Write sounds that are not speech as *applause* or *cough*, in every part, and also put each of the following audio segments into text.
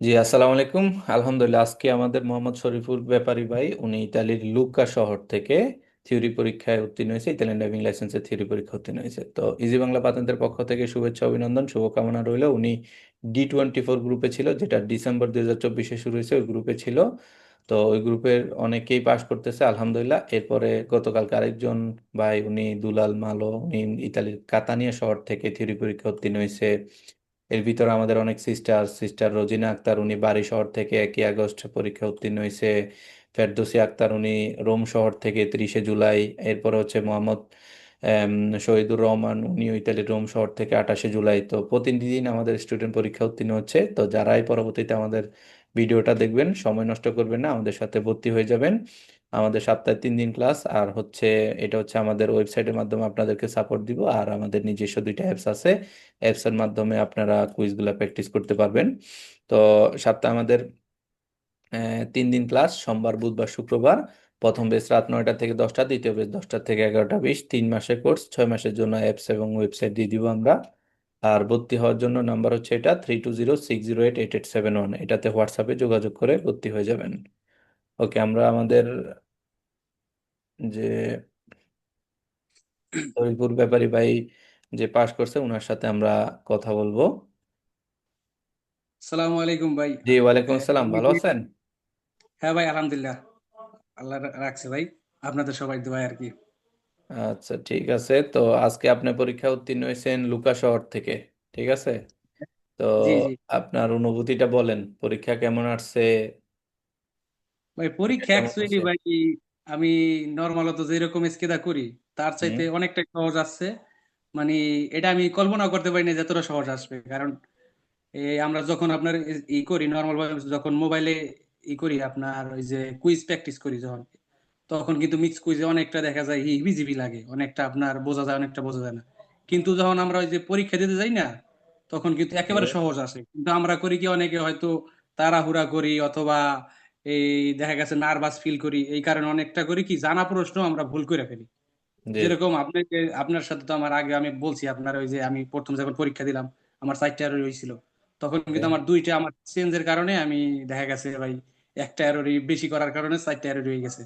জি, আসসালামু আলাইকুম। আলহামদুলিল্লাহ, আজকে আমাদের মোহাম্মদ শরীফুল ব্যাপারী ভাই, উনি ইতালির লুকা শহর থেকে থিওরি পরীক্ষায় উত্তীর্ণ হয়েছে, ইতালিয়ান ড্রাইভিং লাইসেন্সের থিওরি পরীক্ষা উত্তীর্ণ হয়েছে। তো ইজি বাংলা পাতেন্টের পক্ষ থেকে শুভেচ্ছা, অভিনন্দন, শুভকামনা রইল। উনি ডি টোয়েন্টি ফোর গ্রুপে ছিল, যেটা ডিসেম্বর দুই হাজার চব্বিশে শুরু হয়েছে, ওই গ্রুপে ছিল। তো ওই গ্রুপের অনেকেই পাশ করতেছে, আলহামদুলিল্লাহ। এরপরে গতকালকে আরেকজন ভাই, উনি দুলাল মালো, উনি ইতালির কাতানিয়া শহর থেকে থিওরি পরীক্ষা উত্তীর্ণ হয়েছে। এর ভিতরে আমাদের অনেক সিস্টার সিস্টার রোজিনা আক্তার, উনি বারি শহর থেকে একই আগস্ট পরীক্ষা উত্তীর্ণ হয়েছে। ফেরদৌসী আক্তার, উনি রোম শহর থেকে তিরিশে জুলাই, এরপর হচ্ছে মোহাম্মদ শহীদুর রহমান উনিও ইতালির রোম শহর থেকে আঠাশে জুলাই। তো প্রতিদিন আমাদের স্টুডেন্ট পরীক্ষা উত্তীর্ণ হচ্ছে। তো যারাই পরবর্তীতে আমাদের ভিডিওটা দেখবেন, সময় নষ্ট করবেন না, আমাদের সাথে ভর্তি হয়ে যাবেন। আমাদের সপ্তাহে তিন দিন ক্লাস আর হচ্ছে এটা হচ্ছে আমাদের ওয়েবসাইটের মাধ্যমে আপনাদেরকে সাপোর্ট দিব, আর আমাদের নিজস্ব দুইটা অ্যাপস আছে। অ্যাপসের মাধ্যমে আপনারা কুইজগুলো প্র্যাকটিস করতে পারবেন। তো সপ্তাহে আমাদের তিন দিন ক্লাস সোমবার, বুধবার, শুক্রবার। প্রথম বেচ রাত নয়টা থেকে দশটা, দ্বিতীয় বেচ দশটা থেকে এগারোটা বিশ। তিন মাসের কোর্স ছয় মাসের জন্য অ্যাপস এবং ওয়েবসাইট দিয়ে দিব আমরা। আর ভর্তি হওয়ার জন্য নাম্বার হচ্ছে এটা three two zero six zero eight eight eight seven one এটাতে হোয়াটসঅ্যাপে যোগাযোগ করে ভর্তি হয়ে যাবেন। ওকে আমরা আমাদের যে তরিকুর ব্যাপারী ভাই যে পাশ করছে ওনার সাথে আমরা কথা বলব। সালামু আলাইকুম ভাই। জি ওয়ালাইকুম আসসালাম ভালো আছেন? হ্যাঁ ভাই আলহামদুলিল্লাহ। আল্লাহ রাখছে ভাই আপনাদের সবাই দোয়া আর কি। আচ্ছা ঠিক আছে। তো আজকে আপনি পরীক্ষা উত্তীর্ণ হয়েছেন লুকা শহর থেকে ঠিক আছে? তো আপনার অনুভূতিটা বলেন পরীক্ষা কেমন আসছে? ভাই পরীক্ষা অ্যাকচুয়ালি ভাই আমি নর্মালত যেরকম স্কেদা করি তার চাইতে অনেকটা সহজ আসছে। মানে এটা আমি কল্পনা করতে পারি না সহজ আসবে। কারণ এই আমরা যখন আপনার ই করি নর্মাল যখন মোবাইলে ই করি আপনার ওই যে কুইজ প্র্যাকটিস করি যখন তখন কিন্তু মিক্স কুইজে অনেকটা দেখা যায় হিবিজিবি লাগে অনেকটা আপনার বোঝা যায় অনেকটা বোঝা যায় না। কিন্তু যখন আমরা ওই যে পরীক্ষা দিতে যাই না তখন কিন্তু একেবারে সহজ আসে। কিন্তু আমরা করি কি অনেকে হয়তো তাড়াহুড়া করি অথবা এই দেখা গেছে নার্ভাস ফিল করি। এই কারণে অনেকটা করি কি জানা প্রশ্ন আমরা ভুল করে ফেলি। যেরকম আপনাকে আপনার সাথে তো আমার আগে আমি বলছি আপনার ওই যে আমি প্রথম যখন পরীক্ষা দিলাম আমার চারটা এরর হয়েছিল। তখন কিন্তু আমার দুইটা আমার চেঞ্জের কারণে আমি দেখা গেছে ভাই একটা এররই বেশি করার কারণে চারটা এরর হয়ে গেছে।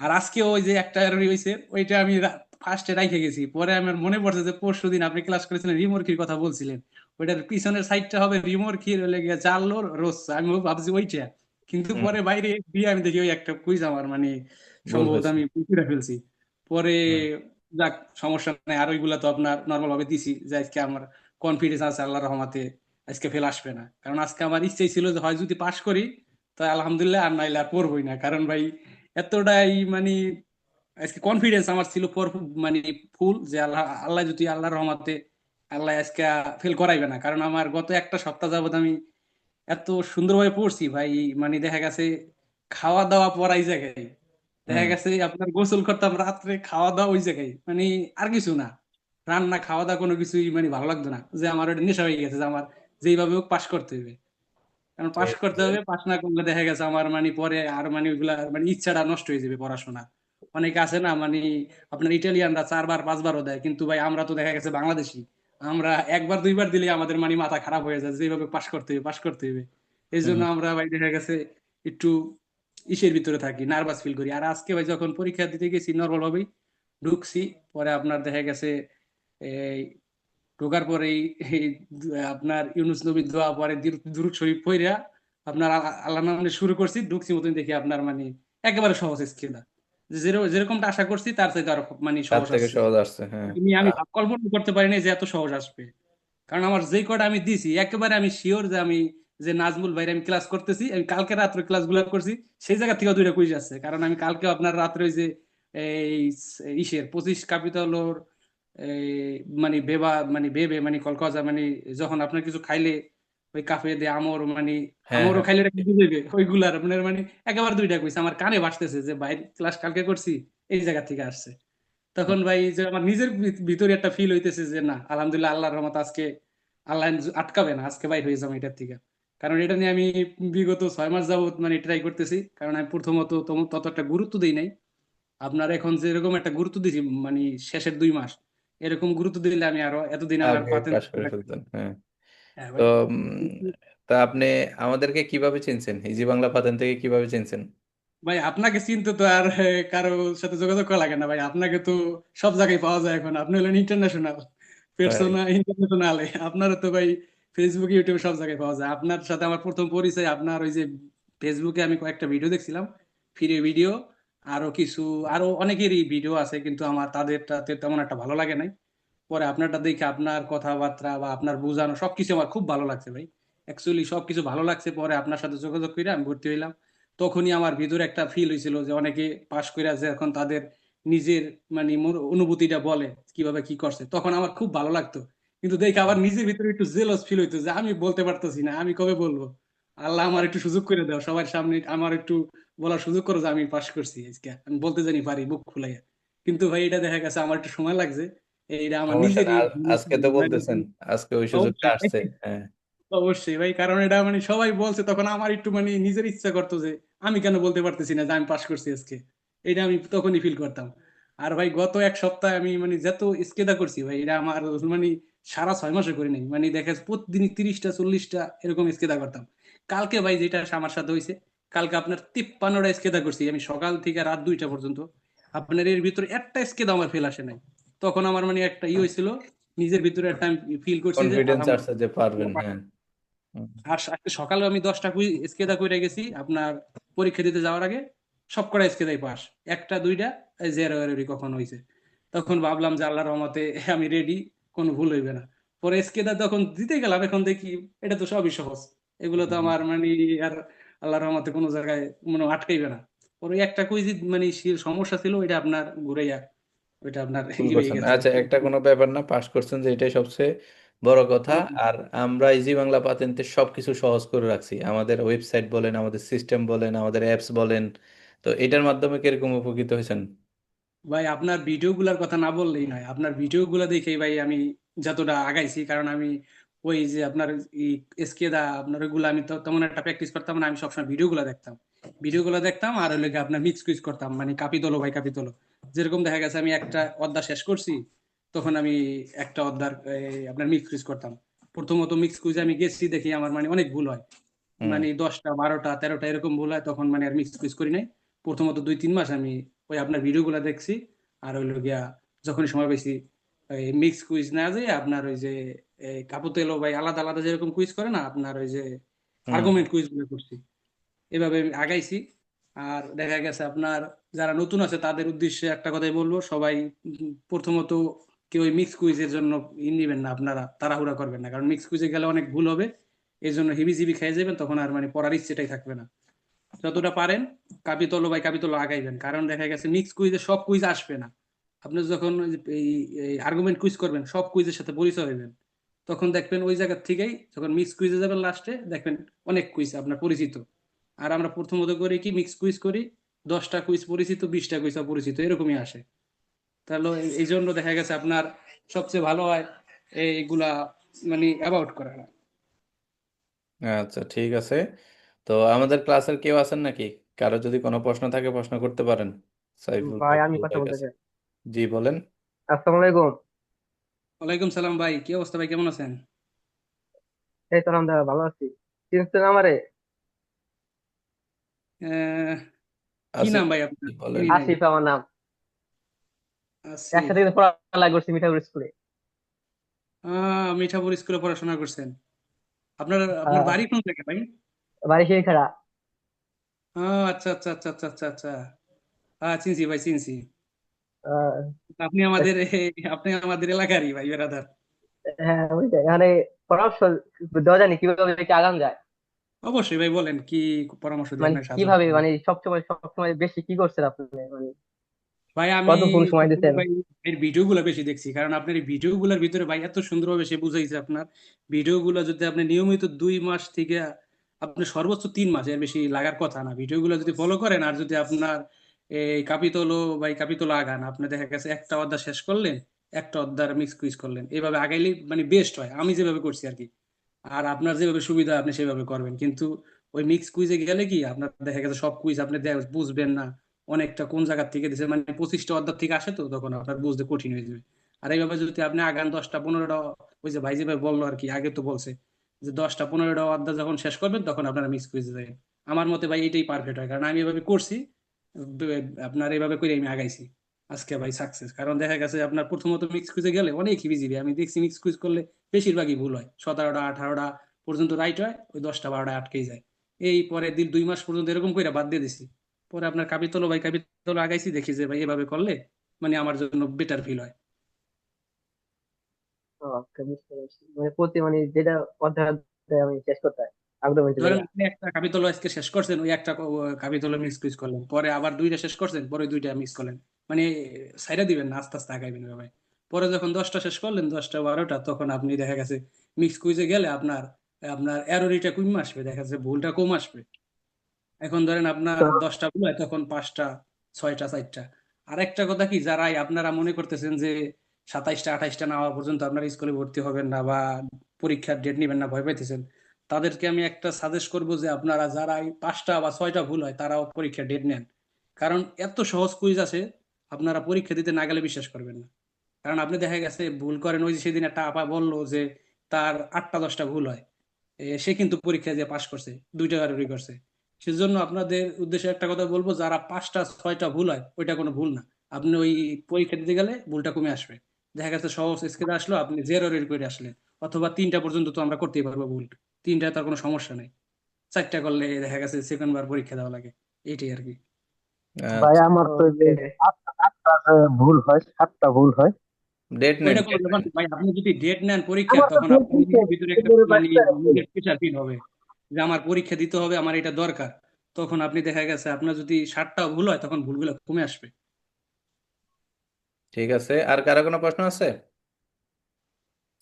আর আজকে ওই যে একটা এরর হয়েছে ওইটা আমি ফার্স্টে রাইখে গেছি। পরে আমার মনে পড়ছে যে পরশু দিন আপনি ক্লাস করেছিলেন রিমোর্কির কথা বলছিলেন। ওইটার পিছনের সাইডটা হবে রিমোর্কির লেগে জানলো রোস আমি ভাবছি ওইটা। কিন্তু পরে বাইরে দিয়ে আমি দেখি ওই একটা কুইজ আমার মানে সম্ভবত আমি পুকুরে ফেলছি। পরে যাক সমস্যা নাই আর ওইগুলা তো আপনার নর্মাল ভাবে দিছি যে আজকে আমার কনফিডেন্স আছে আল্লাহর রহমতে আজকে ফেল আসবে না। কারণ আজকে আমার ইচ্ছেই ছিল যে হয় যদি পাশ করি তো আলহামদুলিল্লাহ আর নাইলে আর পড়বই না। কারণ ভাই এতটাই মানে আজকে কনফিডেন্স আমার ছিল পর মানে ফুল যে আল্লাহ আল্লাহ যদি আল্লাহর রহমতে আল্লাহ আজকে ফেল করাইবে না। কারণ আমার গত একটা সপ্তাহ যাবত আমি এত সুন্দরভাবে পড়ছি ভাই মানে দেখা গেছে খাওয়া দাওয়া পড়াই জায়গায়। দেখা গেছে আপনার গোসল করতাম রাত্রে খাওয়া দাওয়া ওই জায়গায়। মানে আর কিছু না। রান্না খাওয়া দাওয়া কোনো কিছুই মানে ভালো লাগতো না। যে আমার ওটা নেশা হয়ে গেছে যে আমার যেইভাবে হোক পাশ করতে হবে। কারণ পাশ করতে হবে পাশ না করলে দেখা গেছে আমার মানে পরে আর মানে ওইগুলা মানে ইচ্ছাটা নষ্ট হয়ে যাবে পড়াশোনা। অনেকে আছে না মানে আপনার ইটালিয়ানরা চারবার পাঁচবারও দেয়। কিন্তু ভাই আমরা তো দেখা গেছে বাংলাদেশি। আমরা একবার দুইবার দিলে আমাদের মানে মাথা খারাপ হয়ে যায় যেভাবে পাশ করতে হবে পাশ করতে হবে। এই জন্য আমরা ভাই দেখা গেছে একটু ইসের ভিতরে থাকি নার্ভাস ফিল করি। আর আজকে ভাই যখন পরীক্ষা দিতে গেছি নর্মাল ভাবেই ঢুকছি। পরে আপনার দেখা গেছে এই ঢোকার পরেই এই আপনার ইউনুস নবী দোয়া পরে দির- দুরূদ শরীফ পইরা আপনার আল্লাহ নামে শুরু করছি ঢুকছি মতন দেখি আপনার মানে একেবারে সহজ স্কিলটা যেরকমটা আশা করছি তার চাইতে আরও মানে সহজ থেকে সহজ আসছে হ্যাঁ। আমি আমি কল্পনা করতে পারিনি যে এত সহজ আসবে। কারণ আমার যেই কটা আমি দিছি একেবারে আমি শিওর যে আমি যে নাজমুল ভাইয়ের আমি ক্লাস করতেছি আমি কালকে রাত্রে ক্লাসগুলো করছি সেই জায়গা থেকে দুইটা কুইজ আছে কারণ আমি কালকে আপনার রাত্রে ওই যে এই ইসের পঁচিশ কাপিতলর মানে বেবা মানে বেবে মানে কলকাতা মানে যখন আপনার কিছু খাইলে ওই কাফে দিয়ে আমর মানে হ্যাঁ আমরও হ্যাঁ। খাইলে কিছু ওইগুলার আপনার মানে একেবারে দুইটা কইছে আমার কানে ভাসতেছে যে ভাই ক্লাস কালকে করছি এই জায়গা থেকে আসছে। তখন ভাই যে আমার নিজের ভিতরে একটা ফিল হইতেছে যে না আলহামদুলিল্লাহ আল্লাহর রহমত আজকে আল্লাহ আটকাবে না আজকে বাইর হয়ে যাব এটার থেকে। কারণ এটা নিয়ে আমি বিগত ছয় মাস যাবত মানে ট্রাই করতেছি কারণ আমি প্রথমত তত একটা গুরুত্ব দিই নাই। আপনার এখন যেরকম একটা গুরুত্ব দিছি মানে শেষের দুই মাস এরকম গুরুত্ব দিলে আমি আরও এতদিন আমার হ্যাঁ হ্যাঁ তো ভাই। উম, তা আপনি আমাদেরকে কীভাবে চিনছেন? ইজি বাংলা পাতেন থেকে কীভাবে চিনছেন? ভাই আপনাকে চিনতে তো আর এ, কারও সাথে যোগাযোগ করা লাগে না ভাই। আপনাকে তো সব জায়গায় পাওয়া যায় এখন। আপনি হলেন ইন্টারন্যাশনাল তাই পেরসোনা ইন্টারন্যাশনাল আপনারও তো ভাই ফেসবুক ইউটিউবে সব জায়গায় পাওয়া যায়। আপনার সাথে আমার প্রথম পরিচয় আপনার ওই যে ফেসবুকে আমি কয়েকটা ভিডিও দেখছিলাম। ফ্রি ভিডিও আরও কিছু আরও অনেকেরই ভিডিও আছে কিন্তু আমার তাদেরটাতে তেমন একটা ভালো লাগে নাই। পরে আপনারটা দেখে আপনার কথাবার্তা বা আপনার বোঝানো সবকিছু আমার খুব ভালো লাগছে ভাই। অ্যাকচুয়ালি সবকিছু ভালো লাগছে, পরে আপনার সাথে যোগাযোগ করে আমি ভর্তি হইলাম। তখনই আমার ভিতরে একটা ফিল হয়েছিল যে অনেকে পাশ করে যে এখন তাদের নিজের মানে অনুভূতিটা বলে কীভাবে কি করছে, তখন আমার খুব ভালো লাগতো। কিন্তু দেখে আবার নিজের ভিতরে একটু জেলস ফিল হইতো যে আমি বলতে পারতেছি না, আমি কবে বলব? আল্লাহ আমার একটু সুযোগ করে দাও, সবার সামনে আমার একটু বলার সুযোগ করো যে আমি পাশ করছি আজকে। আমি বলতে জানি পারি, বুক ফুলাইয়া। কিন্তু ভাই এটা দেখা গেছে আমার একটু সময় লাগছে। এইটা আমার নিজেরই আজকে তো বলতেছেন আজকে ওই সুযোগটা আসছে হ্যাঁ। অবশ্যই ভাই কারণ এটা মানে সবাই বলছে তখন আমার একটু মানে নিজের ইচ্ছা করতো যে আমি কেন বলতে পারতেছি না যে আমি পাশ করছি আজকে। এটা আমি তখনই ফিল করতাম। আর ভাই গত এক সপ্তাহে আমি মানে যত স্কেদা করছি ভাই এটা আমার মানে সারা ছয় মাসে করি নাই। মানে দেখা প্রতিদিন তিরিশটা চল্লিশটা এরকম স্কেদা করতাম। কালকে ভাই যেটা আমার সাথে হয়েছে কালকে আপনার তিপ্পান্নটা স্কেদা করছি। আমি সকাল থেকে রাত দুইটা পর্যন্ত আপনার এর ভিতরে একটা স্কেদা আমার ফেল আসে নাই। তখন আমার মানে একটা ই হয়েছিল নিজের ভিতরে একটা ফিল করছি যে কনফিডেন্স আসছে যে পারবেন হ্যাঁ। আর আজকে সকালে আমি দশটা কুইজ স্কেদা কইরা গেছি আপনার পরীক্ষা দিতে যাওয়ার আগে সব কটা স্কেদাই পাস। একটা দুইটা জেরো এরোরই কখন হয়েছে তখন ভাবলাম যে আল্লাহর রহমতে *laughs* আমি রেডি কোনো ভুল হইবে না। পরে স্কেদা তখন দিতে গেলাম এখন দেখি এটা তো সবই সহজ। এগুলো তো আমার মানে আর আল্লাহর রহমতে কোনো জায়গায় মনে আটকাইবে না। পরে একটা কুইজ মানে সমস্যা ছিল এটা আপনার ঘুরাইয়া ওইটা আপনার ভুল ই হয়ে করছেন গেছে। আচ্ছা একটা কোনো ব্যাপার না পাস করছেন যে এটাই সবচেয়ে বড় কথা। হুম, আর আমরা ইজি বাংলা পাতেন্তে সবকিছু সহজ করে রাখছি। আমাদের ওয়েবসাইট বলেন আমাদের সিস্টেম বলেন আমাদের অ্যাপস বলেন। তো এটার মাধ্যমে কীরকম উপকৃত হয়েছেন? ভাই আপনার ভিডিও গুলার কথা না বললেই নয়। আপনার ভিডিও গুলা দেখেই ভাই আমি যতটা আগাইছি কারণ আমি ওই যে আপনার এসকেদা আপনার ওইগুলো আমি তো তেমন একটা প্র্যাকটিস করতাম না। আমি সবসময় ভিডিও গুলা দেখতাম। ভিডিও গুলা দেখতাম আর হলে আপনার মিক্স কুইজ করতাম। মানে কাপি তোলো ভাই কাপি তোলো যেরকম দেখা গেছে আমি একটা অধ্যায় শেষ করছি তখন আমি একটা অধ্যায় এই, আপনার মিক্স কুইজ করতাম। প্রথমত মিক্স কুইজে আমি গেছি দেখি আমার মানে অনেক ভুল হয়। মানে দশটা বারোটা তেরোটা এরকম ভুল হয় তখন মানে আর মিক্স কুইজ করি নাই। প্রথমত দুই তিন মাস আমি ওই আপনার ভিডিও গুলা দেখছি আর হইল গিয়া যখনই সময় পেয়েছি মিক্স কুইজ না যে আপনার ওই যে কাপুতেলো ভাই আলাদা আলাদা যেরকম কুইজ করে না আপনার ওই যে আর্গুমেন্ট কুইজগুলো করছি। এভাবে আমি আগাইছি আর দেখা গেছে আপনার যারা নতুন আছে, তাদের উদ্দেশ্যে একটা কথাই বলব, সবাই প্রথমত কেউ মিক্স কুইজের জন্য ই নিবেন না, আপনারা তাড়াহুড়া করবেন না, কারণ মিক্স কুইজে গেলে অনেক ভুল হবে এই জন্য হিবিজিবি খেয়ে যাবেন, তখন আর মানে পড়ার ইচ্ছেটাই থাকবে না। যতটা পারেন, কাপিতল বাই কাপিতল আগাইবেন, কারণ দেখা গেছে মিক্স কুইজে সব কুইজ আসবে না। আপনি যখন এই আর্গুমেন্ট কুইজ করবেন, সব কুইজের সাথে পরিচয় হইবেন, তখন দেখবেন ওই জায়গা থেকেই যখন মিক্স কুইজে যাবেন লাস্টে দেখবেন অনেক কুইজ আপনার পরিচিত। আর আমরা প্রথমত করি কি মিক্স কুইজ করি দশটা কুইজ পরিচিত বিশটা কুইজ অপরিচিত এরকমই আসে। তাহলে এই জন্য দেখা গেছে আপনার সবচেয়ে ভালো হয় এইগুলা মানে অ্যাবাউট করা। আচ্ছা ঠিক আছে। তো আমাদের ক্লাসের কেউ আছেন নাকি? কারও যদি কোনো প্রশ্ন থাকে প্রশ্ন করতে পারেন। সাইফুল ভাই আমি কথা বলতে চাই জি বলেন। আসসালামু আলাইকুম। ওয়ালাইকুম সালাম ভাই কি অবস্থা ভাই? কেমন আছেন? এই তো আলহামদুলিল্লাহ ভালো আছি। চিনছেন আমারে? আহ, কি আসিফ নাম ভাই আপনার? বলেন? চিনি নাই আসিফ আমার নাম। আসিফ। একসাথে পড়ালেখা করছি মিঠাপুর স্কুলে। আহ মিঠাপুর স্কুলে পড়াশোনা করছেন। আপনার আপনার বাড়ি কোন জায়গায় ভাই? বাড়ি সেই খেড়া আহ, আচ্ছা আচ্ছা আচ্ছা আচ্ছা আচ্ছা আচ্ছা। আহ, চিনছি ভাই চিনছি। আপনি আমাদের আপনি আমাদের এলাকারই ভাই বেরাদার হ্যাঁ ওইটাই। এখানে পরামর্শ দেওয়া জানি কীভাবে কি আগাম যায়? অবশ্যই ভাই বলেন কি পরামর্শ দিয়ে মানে কীভাবে মানে সবসময় সবসময় বেশি কি করছেন আপনি? মানে ভাই আমি কতক্ষণ সময় দিতেন? ভাই এর ভিডিও গুলো বেশি দেখছি কারণ আপনার এই ভিডিও গুলোর ভিতরে ভাই এত সুন্দরভাবে সে বুঝাইছে আপনার। ভিডিও গুলো যদি আপনি নিয়মিত দুই মাস থেকে আপনি সর্বোচ্চ তিন মাস এর বেশি লাগার কথা না। ভিডিও গুলো যদি ফলো করেন আর যদি আপনার এই কাপিতলো ভাই কাপিতলো আগান আপনি দেখা গেছে একটা অধ্যায় শেষ করলেন একটা অধ্যায় মিক্স কুইজ করলেন। এইভাবে আগাইলে মানে বেস্ট হয় আমি যেভাবে করছি আর কি। আর আপনার যেভাবে সুবিধা আপনি সেভাবে করবেন। কিন্তু ওই মিক্স কুইজে গেলে কি, আপনার দেখা গেছে সব কুইজ আপনি বুঝবেন না অনেকটা কোন জায়গা থেকে দিছে মানে পঁচিশটা অর্ধার থেকে আসে তো, তখন আপনার বুঝতে কঠিন হয়ে যাবে। আর এইভাবে যদি আপনি আগান দশটা পনেরোটা, ওই যে ভাই যে ভাই বলল আর কি, আগে তো বলছে যে দশটা পনেরোটা অর্ধা যখন শেষ করবেন, তখন আপনারা মিক্স কুইজে যাবেন। আমার মতে ভাই এটাই পারফেক্ট হয়, কারণ আমি এভাবে করছি আপনার এভাবে করে আমি আগাইছি। আজকে ভাই সাকসেস কারণ দেখা গেছে আপনার প্রথমত মিক্স কুইজে গেলে অনেক হিবিজিবি আমি দেখছি মিক্স কুইজ করলে বেশিরভাগই ভুল হয়। সতেরোটা আঠারোটা পর্যন্ত রাইট হয় ওই দশটা বারোটা আটকেই যায়। এই পরে দিন দুই মাস পর্যন্ত এরকম করে বাদ দিয়ে দিছি। পরে আপনার কাবিতল ভাই কাবিতলো আগাইছি দেখি যে ভাই এভাবে করলে মানে আমার জন্য বেটার ফিল হয়। আচ্ছা, মানে প্রতি মানে যেটা অধ্যায় আমি শেষ করতে হয় একটা কাবিতলো আজকে শেষ করছেন ওই একটা কাবিতলো মিক্স কুইজ করলেন। পরে আবার দুইটা শেষ করছেন পরে দুইটা মিক্স করলেন। মানে সাইডা দিবেন না আস্তে আস্তে আগাইবেন এভাবে পরে যখন দশটা শেষ করলেন দশটা বারোটা তখন আপনি দেখা গেছে মিক্স কুইজে গেলে আপনার আপনার এরোরিটা কম আসবে দেখা যাচ্ছে ভুলটা কম আসবে। এখন ধরেন আপনার দশটা ভুল হয় তখন পাঁচটা ছয়টা চারটা। আর একটা কথা কি যারাই আপনারা মনে করতেছেন যে সাতাইশটা আঠাইশটা না হওয়া পর্যন্ত আপনারা স্কুলে ভর্তি হবেন না বা পরীক্ষার ডেট নেবেন না ভয় পাইতেছেন তাদেরকে আমি একটা সাজেস্ট করব যে আপনারা যারা পাঁচটা বা ছয়টা ভুল হয় তারাও পরীক্ষার ডেট নেন। কারণ এত সহজ কুইজ আছে আপনারা পরীক্ষা দিতে না গেলে বিশ্বাস করবেন না। কারণ আপনি দেখা গেছে ভুল করেন ওই যে সেদিন একটা আপা বলল যে তার আটটা দশটা ভুল হয়। সে কিন্তু পরীক্ষা দিয়ে পাশ করছে দুইটা কারোরই করছে। সেজন্য আপনাদের উদ্দেশ্যে একটা কথা বলব যারা পাঁচটা ছয়টা ভুল হয় ওইটা কোনো ভুল না। আপনি ওই পরীক্ষা দিতে গেলে ভুলটা কমে আসবে। দেখা গেছে সহজ স্কেলে আসলো আপনি জেরো রেট করে আসলেন। অথবা তিনটা পর্যন্ত তো আমরা করতেই পারব ভুল। তিনটা তার কোনো সমস্যা নেই। চারটা করলে দেখা গেছে সেকেন্ড বার পরীক্ষা দেওয়া লাগে। এইটাই আর কি। ভাই আমার তো যে ভুল হয় সাতটা ভুল হয়। ডেট নেন। ভাই আপনি যদি ডেট নেন পরীক্ষা আমার তখন আপনার ভিতরে একটা মানে বাচ্চা নিজের প্রেশার ফিল হবে। যে আমার পরীক্ষা দিতে হবে আমার এটা দরকার। তখন আপনি দেখা গেছে আপনার যদি ষাটটা ভুল হয় তখন ভুলগুলো কমে আসবে। ঠিক আছে। আর কারও কোনো প্রশ্ন আছে?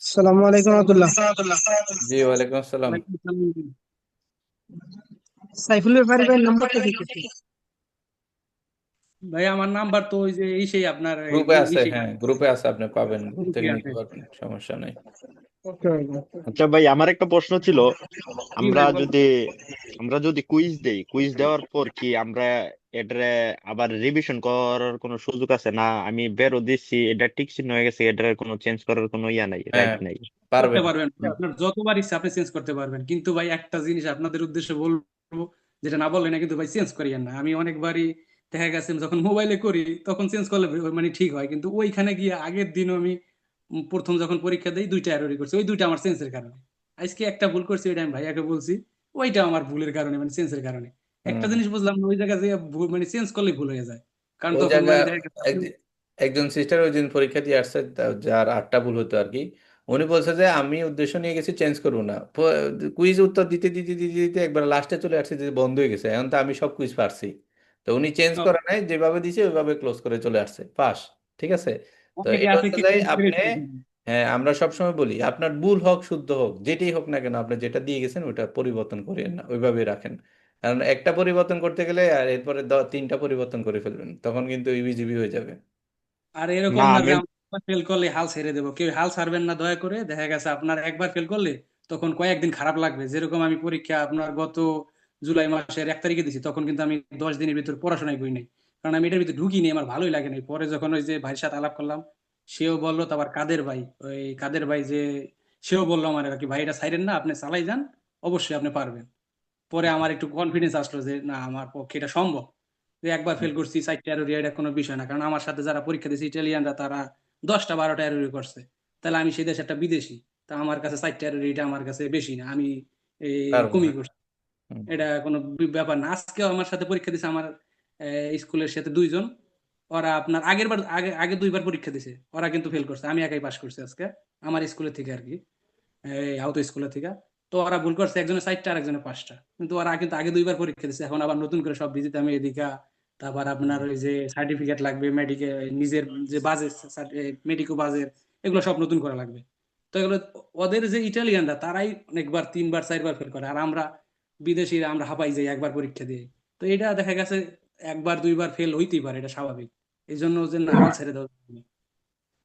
সালামু আলাইকুম আব্দুল্লাহ। জি ওয়ালাইকুম আসসালাম। ওয়ালাইকুম আসসালাম। সাইফুল ব্যাপারী ভাই নাম্বারটা দিতেছি ভাই আমার নাম্বার তো ওই যে এই সেই আপনার গ্রুপে আছে হ্যাঁ গ্রুপে আছে আপনি পাবেন থেকে নিতে পারবেন সমস্যা নেই। ওকে আচ্ছা ভাই আমার একটা প্রশ্ন ছিল আমরা যদি আমরা যদি কুইজ দেই কুইজ দেওয়ার পর কি আমরা আবার রিভিশন করার কোনো সুযোগ আছে? না আমি বেরো দিচ্ছি এটা ঠিক চিহ্ন হয়ে গেছে এটার কোনো চেঞ্জ করার কোনো ইয়া নাই রাইট হ্যাঁ। নাই। পারবেন। পারবেন আপনার যতবার ইচ্ছা আপনি চেঞ্জ করতে পারবেন। কিন্তু ভাই একটা জিনিস আপনাদের উদ্দেশ্যে বলব যেটা না বললেন না কিন্তু ভাই চেঞ্জ করিয়েন না। আমি অনেকবারই দেখা গেছে যখন মোবাইলে করি তখন চেঞ্জ করলে মানে ঠিক হয়। কিন্তু ওইখানে গিয়ে আগের দিন আমি প্রথম যখন পরীক্ষা দেই দুইটা এররই করছি। ওই দুইটা আমার চেঞ্জের কারণে। আজকে একটা ভুল করছি ওইটা আমি ভাইয়াকে বলছি ওইটা আমার ভুলের কারণে মানে চেঞ্জের কারণে। একটা জিনিস বুঝলাম ওই জায়গায় যে মানে চেঞ্জ করলে ভুল হয়ে যায়। কারণ তখন একজন সিস্টার ওই দিন পরীক্ষা দিয়ে আসছে যার আটটা ভুল হতো আর কি। উনি বলছে যে আমি উদ্দেশ্য নিয়ে গেছি চেঞ্জ করব না। কুইজ উত্তর দিতে দিতে দিতে দিতে একবার লাস্টে চলে আসছে যে বন্ধ হয়ে গেছে। এখন তো আমি সব কুইজ পারছি। তো উনি চেঞ্জ করে নাই যেভাবে দিছে ওইভাবে ক্লোজ করে চলে আসছে। পাস ঠিক আছে? তো এটা change করে আপনি হ্যাঁ আমরা সবসময় বলি আপনার ভুল হোক শুদ্ধ হোক যেটাই হোক না কেন আপনি যেটা দিয়ে গেছেন ওটা পরিবর্তন করিয়েন না ওইভাবেই রাখেন। কারণ একটা পরিবর্তন করতে গেলে আর এরপরে তিনটা পরিবর্তন করে ফেলবেন তখন কিন্তু ইবিজিবি হয়ে যাবে। আর এরকম না না যে আমরা ফেল করলে হাল ছেড়ে দেবো। কেউ হাল ছাড়বেন না দয়া করে। দেখা গেছে আপনার একবার ফেল করলে তখন কয়েকদিন খারাপ লাগবে। যেরকম আমি পরীক্ষা আপনার গত জুলাই মাসের এক তারিখে দিছি তখন কিন্তু আমি দশ দিনের ভিতর পড়াশোনায় করি নাই। কারণ আমি এটার ভিতরে ঢুকিনি আমার ভালোই লাগে নাই। পরে যখন ওই যে ভাইয়ের সাথে আলাপ করলাম সেও বলল তারপর কাদের ভাই? ওই কাদের ভাই যে সেও বলল আমার আর কি ভাই এটা সাইরেন না আপনি চালাই যান অবশ্যই আপনি পারবেন। পরে আমার একটু কনফিডেন্স আসলো যে না আমার পক্ষে এটা সম্ভব। যে একবার ফেল করছি চারটা এরর এটা কোনো বিষয় না। কারণ আমার সাথে যারা পরীক্ষা দিয়েছে ইটালিয়ানরা তারা দশটা বারোটা এরর করছে। তাহলে আমি সেই দেশে একটা বিদেশি তা আমার কাছে চারটা এরর এটা আমার কাছে বেশি না। আমি কমই করছি। এটা কোনো ব্যাপার না। আজকেও আমার সাথে পরীক্ষা দিছে আমার স্কুলের সাথে দুইজন। ওরা আপনার আগের বার, আগে আগে দুইবার পরীক্ষা দিছে। ওরা কিন্তু ফেল করছে। আমি একাই পাশ করছি আজকে, আমার স্কুলের থেকে আর কি। আহত স্কুলের থেকে। তো ওরা ভুল করছে, একজনের চারটা আর একজনের পাঁচটা। কিন্তু ওরা কিন্তু আগে দুইবার পরীক্ষা দিছে। এখন আবার নতুন করে সব ভিজিট আমি এদিকা, তারপর আপনার ওই যে সার্টিফিকেট লাগবে মেডিকেল নিজের যে বাজে মেডিকো বাজেট এগুলো সব নতুন করা লাগবে। তো এগুলো, ওদের যে ইটালিয়ানরা তারাই অনেকবার, তিনবার, চারবার ফেল করে। আর আমরা বিদেশিরা আমরা হাঁপাই যাই একবার পরীক্ষা দিয়ে। তো এটা দেখা গেছে একবার দুইবার ফেল হইতেই পারে এটা স্বাভাবিক। এই জন্য যে না ছেড়ে দেওয়া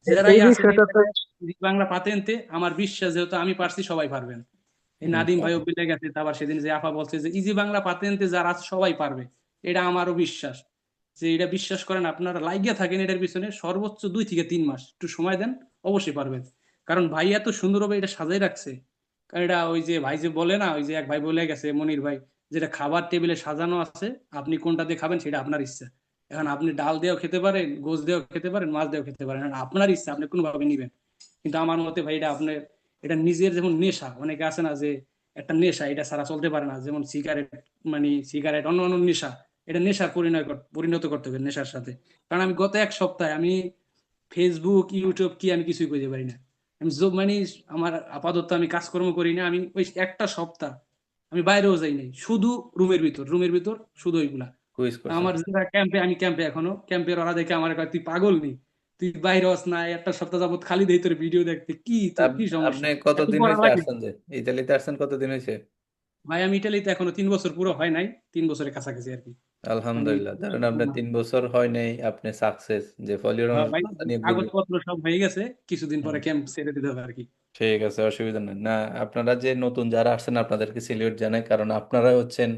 যারাই বাংলা পাতেনতে আমার বিশ্বাস যেহেতু আমি পারছি সবাই পারবেন। এই নাদিম ভাইও বিলে গেছে তারপর সেদিন যে আফা বলছে যে ইজি বাংলা পাতেনতে যারা আছে সবাই পারবে। এটা আমারও বিশ্বাস। যে এটা বিশ্বাস করেন আপনারা লাইগা থাকেন এটার পিছনে সর্বোচ্চ দুই থেকে তিন মাস। একটু সময় দেন অবশ্যই পারবেন। কারণ ভাই এত সুন্দরভাবে এটা সাজাই রাখছে। কারণ এটা ওই যে ভাই যে বলে না, ওই যে এক ভাই বলে গেছে, মনির ভাই যেটা খাবার টেবিলে সাজানো আছে, আপনি কোনটা দিয়ে খাবেন সেটা আপনার ইচ্ছা। এখন আপনি ডাল দিয়েও খেতে পারেন গোস দিয়েও খেতে পারেন, মাছ দিয়েও খেতে পারেন আপনার ইচ্ছা, আপনি কোনোভাবে নিবেন। কিন্তু আমার মতে ভাই, এটা আপনার, এটা নিজের যেমন নেশা, অনেকে আছে না যে একটা নেশা, এটা ছাড়া চলতে পারে না, যেমন সিগারেট মানে সিগারেট অন্য অন্য নেশা, এটা নেশা পরিণয় পরিণত করতে হবে নেশার সাথে। কারণ আমি গত এক সপ্তাহে, আমি ফেসবুক ইউটিউব কি আমি কিছুই করতে পারি না। আমি জো- মানে আমার আপাতত আমি কাজকর্ম করি না আমি ওই একটা সপ্তাহ আমি বাইরেও যাই নাই শুধু রুমের ভিতর রুমের ভিতর শুধু ওইগুলা। আমার যারা ক্যাম্পে আমি ক্যাম্পে এখনও ক্যাম্পের ওরা দেখে আমার কয় তুই পাগল নি? তুই বাইরে হস না একটা সপ্তাহ যাবত খালি দেই তোর ভিডিও দেখতে কি তোর কি আপনি সমস্যা এত কতদিন হয়েছে আসছেন যে? ইতালিতে আসছেন কতদিন হয়েছে? ভাই আমি ইটালিতে এখনও তিন বছর পুরো হয় নাই তিন বছরের কাছাকাছি আর কি। আলহামদুলিল্লাহ। ধরেন আপনার তিন বছর হয় নাই আপনি সাকসেস যে ফলিও হ্যাঁ কাগজপত্র সব হয়ে গেছে কিছুদিন পরে ক্যাম্প ছেড়ে দিতে হবে আর কি। ঠিক আছে অসুবিধা নেই। না আপনারা যে নতুন যারা আসছেন আপনাদেরকে সিলিউট জানাই কারণ আপনারা হচ্ছেন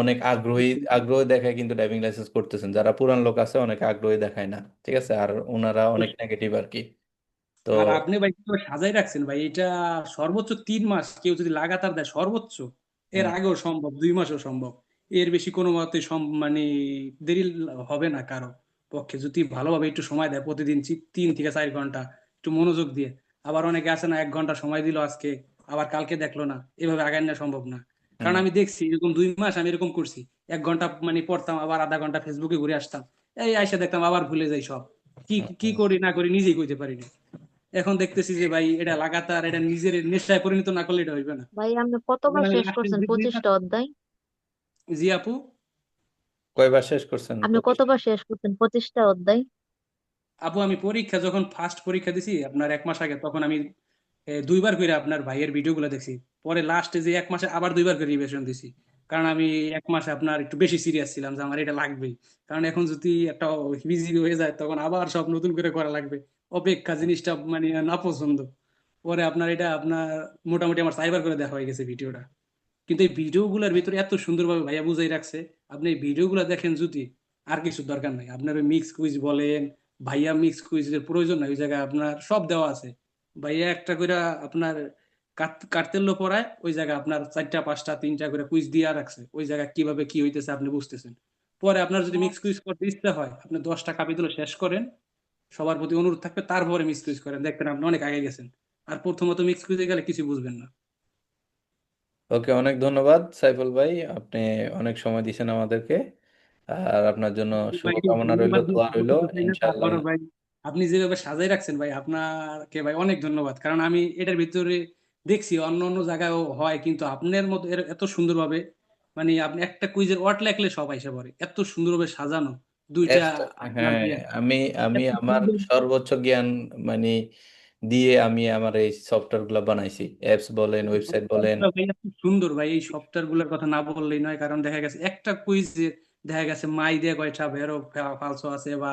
অনেক আগ্রহী আগ্রহ দেখায় কিন্তু ড্রাইভিং লাইসেন্স করতেছেন। যারা পুরান লোক আছে অনেক আগ্রহী দেখায় না ঠিক আছে? আর ওনারা অনেক নেগেটিভ আর কি। তো আর আপনি ভাই কীভাবে সাজাই রাখছেন ভাই? এটা সর্বোচ্চ তিন মাস কেউ যদি লাগাতার দেয় সর্বোচ্চ এর আগেও সম্ভব দুই মাসও সম্ভব। এর বেশি কোনো মতে মানে দেরি হবে না কারও পক্ষে। যদি ভালোভাবে একটু সময় দেয় প্রতিদিন তিন থেকে চার ঘণ্টা একটু মনোযোগ দিয়ে। আবার অনেকে আছে না এক ঘণ্টা সময় দিল আজকে আবার কালকে দেখল না। এভাবে আগায় নেওয়া সম্ভব না। কারণ আমি দেখছি এরকম দুই মাস আমি এরকম করছি। এক ঘণ্টা মানে পড়তাম আবার আধা ঘণ্টা ফেসবুকে ঘুরে আসতাম। এই আইসা দেখতাম আবার ভুলে যাই সব। কি কি করি না করি নিজেই কইতে পারি না। এখন দেখতেছি যে ভাই এটা লাগাতার এটা নিজের নেশায় পরিণত না করলে এটা হইবে না। ভাই আপনি কতবার শেষ করছেন? দুই দুই মাস পঁচিশটা অধ্যায়? জি আপু? কয়বার শেষ করছেন? আপনি কতবার শেষ করছেন? পঁচিশটা অধ্যায়। আপু আমি পরীক্ষা যখন ফার্স্ট পরীক্ষা দিছি আপনার এক মাস আগে তখন আমি এ, দুইবার করে আপনার ভাইয়ের ভিডিওগুলো দেখছি। পরে লাস্টে যে এক মাসে আবার দুইবার করে রিভিশন দিছি। কারণ আমি এক মাসে আপনার একটু বেশি সিরিয়াস ছিলাম যে আমার এটা লাগবেই। কারণ এখন যদি একটা বিজি হয়ে যায় তখন আবার সব নতুন করে করা লাগবে। অপেক্ষা জিনিসটা মানে না পছন্দ। পরে আপনার এটা আপনার মোটামুটি আমার সাইবার করে দেখা হয়ে গেছে ভিডিওটা কিন্তু এই ভিডিওগুলোর ভিতরে এত সুন্দরভাবে ভাইয়া বুঝাই রাখছে, আপনি এই ভিডিওগুলো দেখেন যদি আর কিছু দরকার নাই। আপনার ওই মিক্স কুইজ বলেন, ভাইয়া মিক্স কুইজের প্রয়োজন নাই, ওই জায়গায় আপনার সব দেওয়া আছে। ভাইয়া একটা করে আপনার কার্তেল্য পড়ায়, ওই জায়গায় আপনার চারটা, পাঁচটা, তিনটা করে কুইজ দিয়ে রাখছে। ওই জায়গায় কীভাবে কি হইতেছে আপনি বুঝতেছেন। পরে আপনার যদি মিক্স কুইজ করতে ইচ্ছা হয়, আপনি দশটা কাপিগুলো শেষ করেন, সবার প্রতি অনুরোধ থাকবে, তারপরে মিক্স কুইজ করেন। দেখবেন আপনি অনেক আগে গেছেন। আর প্রথমত মিক্স কুইজে গেলে কিছু বুঝবেন না। ওকে অনেক ধন্যবাদ সাইফুল ভাই। আপনি অনেক সময় দিয়েছেন আমাদেরকে। আর আপনার জন্য শুভকামনা রইল দোয়া রইল ইনশাআল্লাহ। ভাই। আপনি যেভাবে সাজাই রাখছেন ভাই আপনাকে ভাই অনেক ধন্যবাদ। কারণ আমি এটার ভিতরে দেখছি অন্য অন্য জায়গায়ও হয় কিন্তু আপনার মতো এত সুন্দরভাবে মানে আপনি একটা কুইজের ওয়ার্ড লেখলে সব আইসা পড়ে। এত সুন্দরভাবে সাজানো দুইটা হ্যাঁ আমি আমি আমার সর্বোচ্চ জ্ঞান মানে দিয়ে আমি আমার এই সফটওয়্যারগুলো বানাইছি। অ্যাপস বলেন ওয়েবসাইট বলেন। সুন্দর ভাই এই সফটওয়্যারগুলোর কথা না বললেই নয় কারণ দেখা গেছে একটা কুইজে দেখা গেছে মাই দিয়ে কয়টা ভেরো ফালসো আছে বা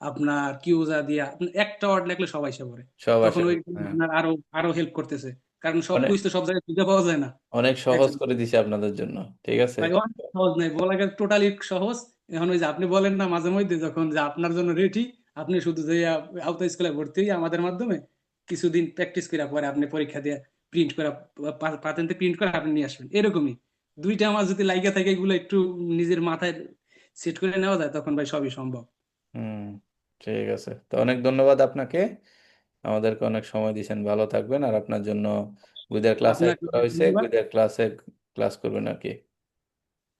আপনার কিউজা দিয়া একটা ওয়ার্ড লিখলে সবাই এসে পড়ে। তখন ওই হ্যাঁ। আপনার আরও আরও হেল্প করতেছে। কারণ সব কুইজ তো সব জায়গায় খুঁজে পাওয়া যায় না। অনেক সহজ করে দিছি আপনাদের জন্য ঠিক আছে? ভাই অনেক সহজ নাই বলা গেলে টোটালি সহজ। এখন ওই যে আপনি বলেন না মাঝে মধ্যে যখন যে আপনার জন্য রেডি আপনি শুধু যে আওতা স্কুলে ভর্তি আমাদের মাধ্যমে কিছুদিন প্র্যাকটিস করে পরে আপনি পরীক্ষা দিয়ে প্রিন্ট করে পাতেন্টে প্রিন্ট করে আপনি নিয়ে আসবেন। এরকমই। দুইটা আমার যদি লাইগা থাকে এগুলো একটু নিজের মাথায় সেট করে নেওয়া যায় তখন ভাই সবই সম্ভব। হুম ঠিক আছে। তো অনেক ধন্যবাদ আপনাকে। আমাদেরকে অনেক সময় দিয়েছেন। ভালো থাকবেন আর আপনার জন্য গুইদার ক্লাস করা হয়েছে। গুইদার ক্লাসে ক্লাস করবেন আর কি।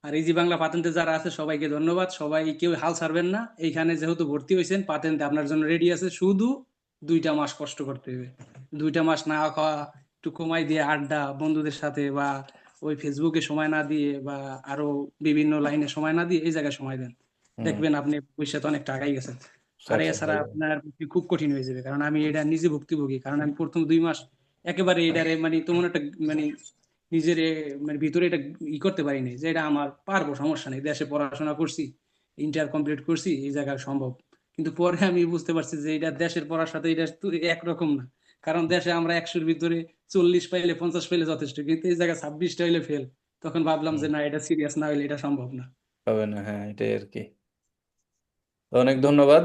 আর ইজি বাংলা পাতেন্টে যারা আছে সবাইকে ধন্যবাদ। সবাই কেউ হাল ছাড়বেন না। এইখানে যেহেতু ভর্তি হয়েছেন পাতেন্টে আপনার জন্য রেডি আছে। শুধু দুইটা মাস কষ্ট করতে হবে। দুইটা মাস না খাওয়া একটু কমাই দিয়ে আড্ডা বন্ধুদের সাথে বা ওই ফেসবুকে সময় না দিয়ে বা আরও বিভিন্ন লাইনে সময় না দিয়ে এই জায়গায় সময় দেন। দেখবেন আপনি ভবিষ্যতে অনেক টাকাই গেছেন। আর এছাড়া আপনার খুব কঠিন হয়ে যাবে কারণ আমি এটা নিজে ভুক্তভোগী কারণ আমি প্রথম দুই মাস একেবারে এটারে মানে তেমন একটা মানে নিজের মানে ভিতরে এটা ই করতে পারি নাই যে এটা আমার পারব সমস্যা নেই। দেশে পড়াশোনা করছি ইন্টার কমপ্লিট করছি এই জায়গায় সম্ভব। কিন্তু পরে আমি বুঝতে পারছি যে এটা দেশের পড়ার সাথে এটা একরকম না। কারণ দেশে আমরা একশোর ভিতরে চল্লিশ পাইলে পঞ্চাশ পাইলে যথেষ্ট, কিন্তু এই জায়গায় ছাব্বিশটা হইলে ফেল তখন ভাবলাম যে না, এটা সিরিয়াস না হইলে এটা সম্ভব না। হবে না হ্যাঁ এটাই আর কি। অনেক ধন্যবাদ।